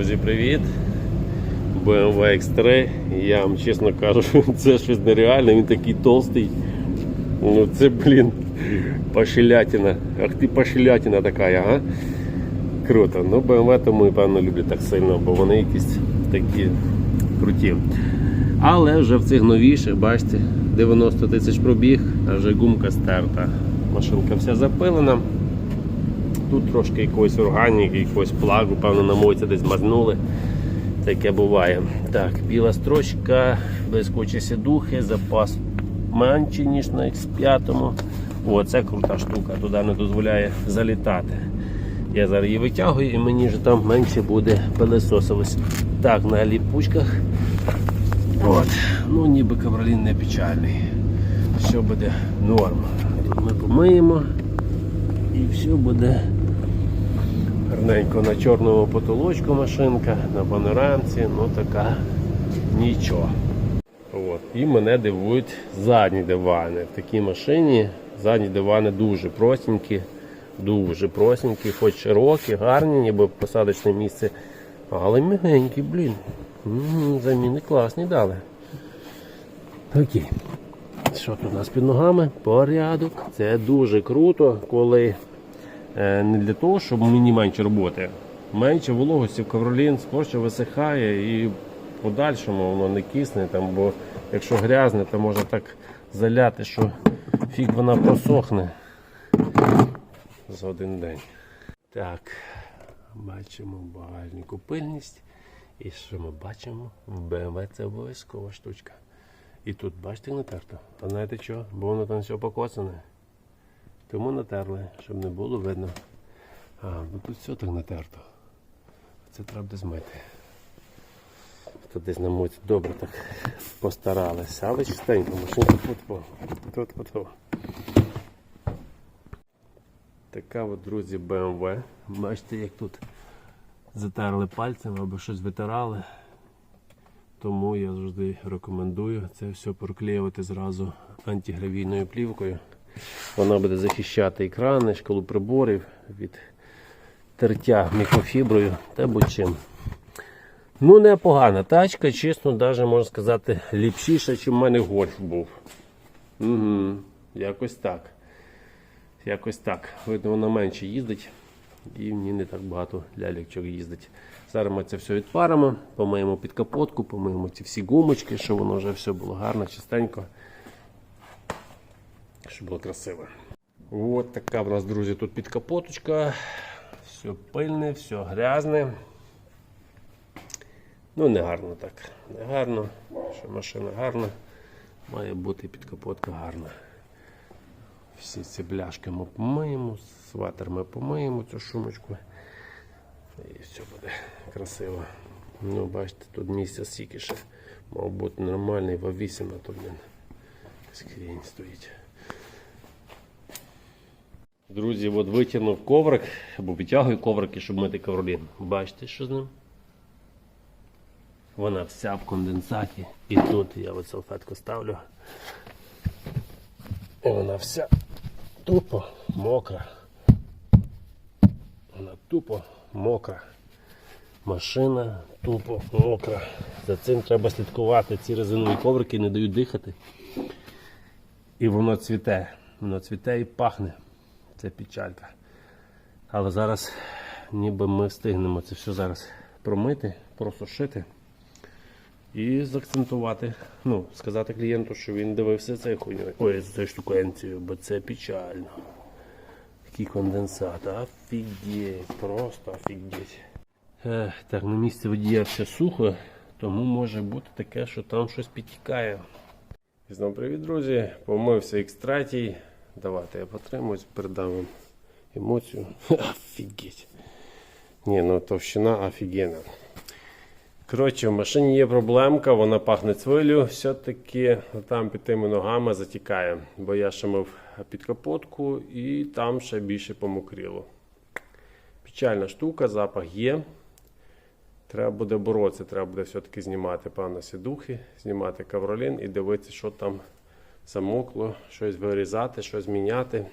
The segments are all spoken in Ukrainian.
Друзі, привіт! BMW X3. Я вам чесно кажу, це щось нереальне, він такий толстий. Ну це, блін, пошелятина. Ах ти пошелятина така, ага. Круто. Ну, BMW тому певно люблю так сильно, бо вони якісь такі круті. Але вже в цих новіших, бачите, 90 тисяч пробіг, а вже гумка стерта. Машинка вся запилена. Тут трошки якоїсь органіки, якогось плагу, певно, на моці десь мазнули. Таке буває. Так, біла строчка, блискучі сідухи, запас менший, ніж на X5. О, це крута штука, туди не дозволяє залітати. Я зараз її витягую і мені вже там менше буде пилесосилось. Так, на ліпучках. От. Ну ніби ковролін не печальний. Все буде норм. Тут ми помиємо і все буде гарненько на чорному потолочку машинка, на панорамці, ну така нічого. От. І мене дивують задні дивани. В такій машині задні дивани дуже простенькі, дуже простенькі, хоч широкі, гарні, ніби посадочне місце, але мягенькі, блін. Заміни класні дали. Окей. Що тут у нас під ногами? Порядок. Це дуже круто, коли не для того, щоб мені менше роботи. Менше вологості в ковролін скорше висихає і в подальшому воно не кисне, там, бо якщо грязне, то можна так заляти, що фіг вона просохне за один день. Так, бачимо в багажнику пильність. І що ми бачимо? В BMW це обов'язкова штучка. І тут, бачите, натерто. А знаєте що? Бо воно там все покоцане. Тому натерли, щоб не було видно. А, ну тут все так натерто. Це треба буде змити. Тут десь на моці добре так постаралися. Але чистенько, машинка тут. Така от, друзі, BMW. Бачите, як тут затерли пальцем або щось витирали. Тому я завжди рекомендую це все проклеювати зразу антигравійною плівкою. Вона буде захищати екрани, шкалу приборів від тертя мікрофіброю та будь-чим. Ну, непогана тачка, чесно, навіть можна сказати, ліпшіша, ніж в мене гольф був. Угу, Якось так. Якось так. Видно, вона менше їздить і в ній не так багато ляльочок їздить. Зараз ми це все відпаримо, помиємо під капотку, помиємо ці всі гумочки, щоб воно вже все було гарно, чистенько, щоб було красиво. От така в нас, друзі, тут під капоточка. Все пильне, все грязне. Ну, не гарно так. Не гарно, що машина гарна. Має бути під капотка гарна. Всі ці бляшки ми помиємо, сватер ми помиємо цю шумочку. І все буде красиво. Ну, бачите, тут місця стільки ще. Мав бути нормальний В8, а тут блін, скрінь стоїть. Друзі, от витягнув коврик, або витягую коврики, щоб мити ковролін. Бачите, що з ним? Вона вся в конденсаті. І тут я от салфетку ставлю. І вона вся тупо мокра. Вона тупо мокра. Машина тупо мокра. За цим треба слідкувати. Ці резинові коврики не дають дихати. І воно цвіте. Воно цвіте і пахне. Це печалька. Але зараз ніби ми встигнемо це все зараз промити, просушити і заакцентувати. Ну, сказати клієнту, що він дивився цей хуйню. Ой, за цю штукенцію, бо це печально. Такий конденсат. Офігеть, просто офігеть. Ех, так, на місці водія все сухо, тому може бути таке, що там щось підтікає. І знову привіт, друзі. Помився X3. Давайте я потримуюсь, передам вам емоцію. Офігеть. Ні, ну товщина офігенна. Коротше, в машині є проблемка, вона пахне цвилю, все-таки там під тими ногами затікає. Бо я ще мив під капотку і там ще більше помокріло. Печальна штука, запах є. Треба буде боротися, треба буде все-таки знімати певно сідухи, знімати кавролін і дивитися, що там замокло, щось вирізати, щось міняти.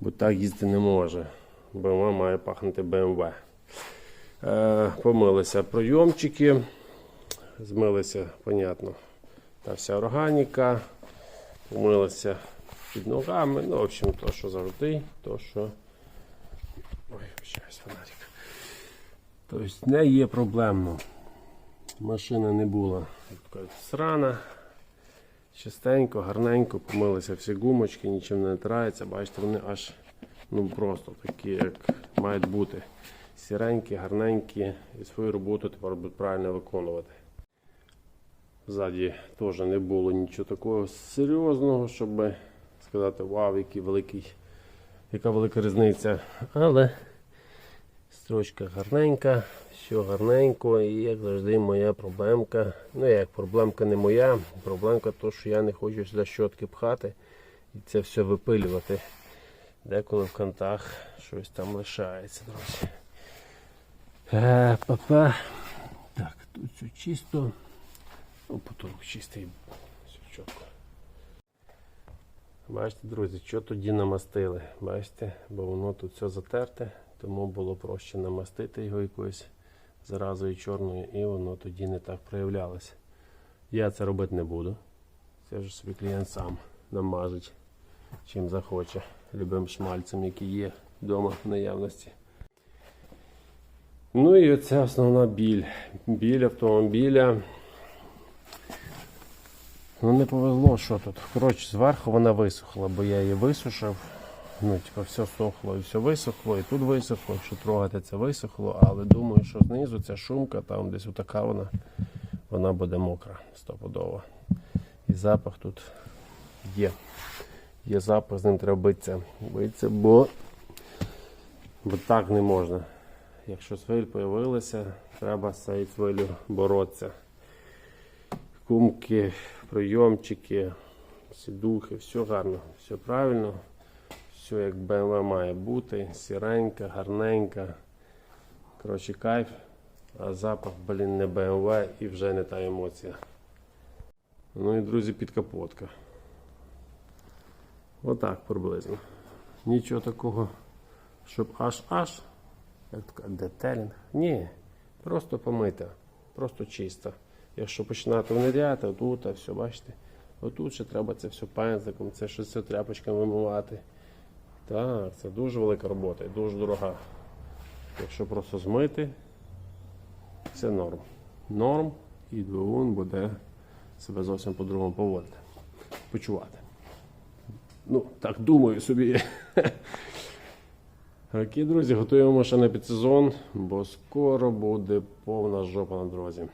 Бо так їздити не може. BMW має пахнути BMW. Е, помилися пройомчики, змилися, понятно, та вся органіка, помилися під ногами. Ну, в общем, то, що завжди, то, що. Ой, вибачаюсь, фонарик. Тобто не є проблемно. Машина не була кажуть, срана. Чистенько, гарненько, помилися всі гумочки, нічим не натирається. Бачите, вони аж ну просто такі, як мають бути. Сіренькі, гарненькі і свою роботу тепер будуть правильно виконувати. Ззаді теж не було нічого такого серйозного, щоб сказати, вау, який великий, яка велика різниця. Але строчка гарненька, все гарненько, і як завжди моя проблемка. Ну як проблемка не моя, проблемка то, що я не хочу сюди щотки пхати і це все випилювати. Деколи в кантах щось там лишається, друзі. Е, папа. Так, тут все чисто. Ну, потолок чистий. Все чітко. Бачите, друзі, що тоді намастили? Бачите, бо воно тут все затерте, тому було проще намастити його якоюсь заразою чорною, і воно тоді не так проявлялося. Я це робити не буду. Це вже собі клієнт сам намажить, чим захоче, любим шмальцем, який є вдома в наявності. Ну і оця основна біль. Біль автомобіля. Ну не повезло, що тут. Коротше, зверху вона висохла, бо я її висушив. Ну, типу, все сохло і все висохло, і тут висохло, якщо трогати це висохло, але думаю, що знизу ця шумка, там десь отака вона, вона буде мокра, стопудово. І запах тут є. Є запах, з ним треба битися. Битися, бо, бо так не можна. Якщо свиль з'явилася, треба з цією свилю боротися. Кумки, прийомчики, сідухи, все гарно, все правильно, все як BMW має бути, сіренька, гарненька. Коротше, кайф, а запах, блін, не BMW і вже не та емоція. Ну і друзі, підкапотка. Отак приблизно. Нічого такого, щоб аж-аж, як така детелінг. Ні, просто помита, просто чиста. Якщо починати внедряти, отут, а все, бачите, отут ще треба це все пензликом, це ще все тряпочками вимивати. Так, це дуже велика робота і дуже дорога. Якщо просто змити, це норм. Норм і двигун буде себе зовсім по-другому поводити, почувати. Ну, так думаю собі. Окей, друзі, готуємо машини під сезон, бо скоро буде повна жопа на дорозі.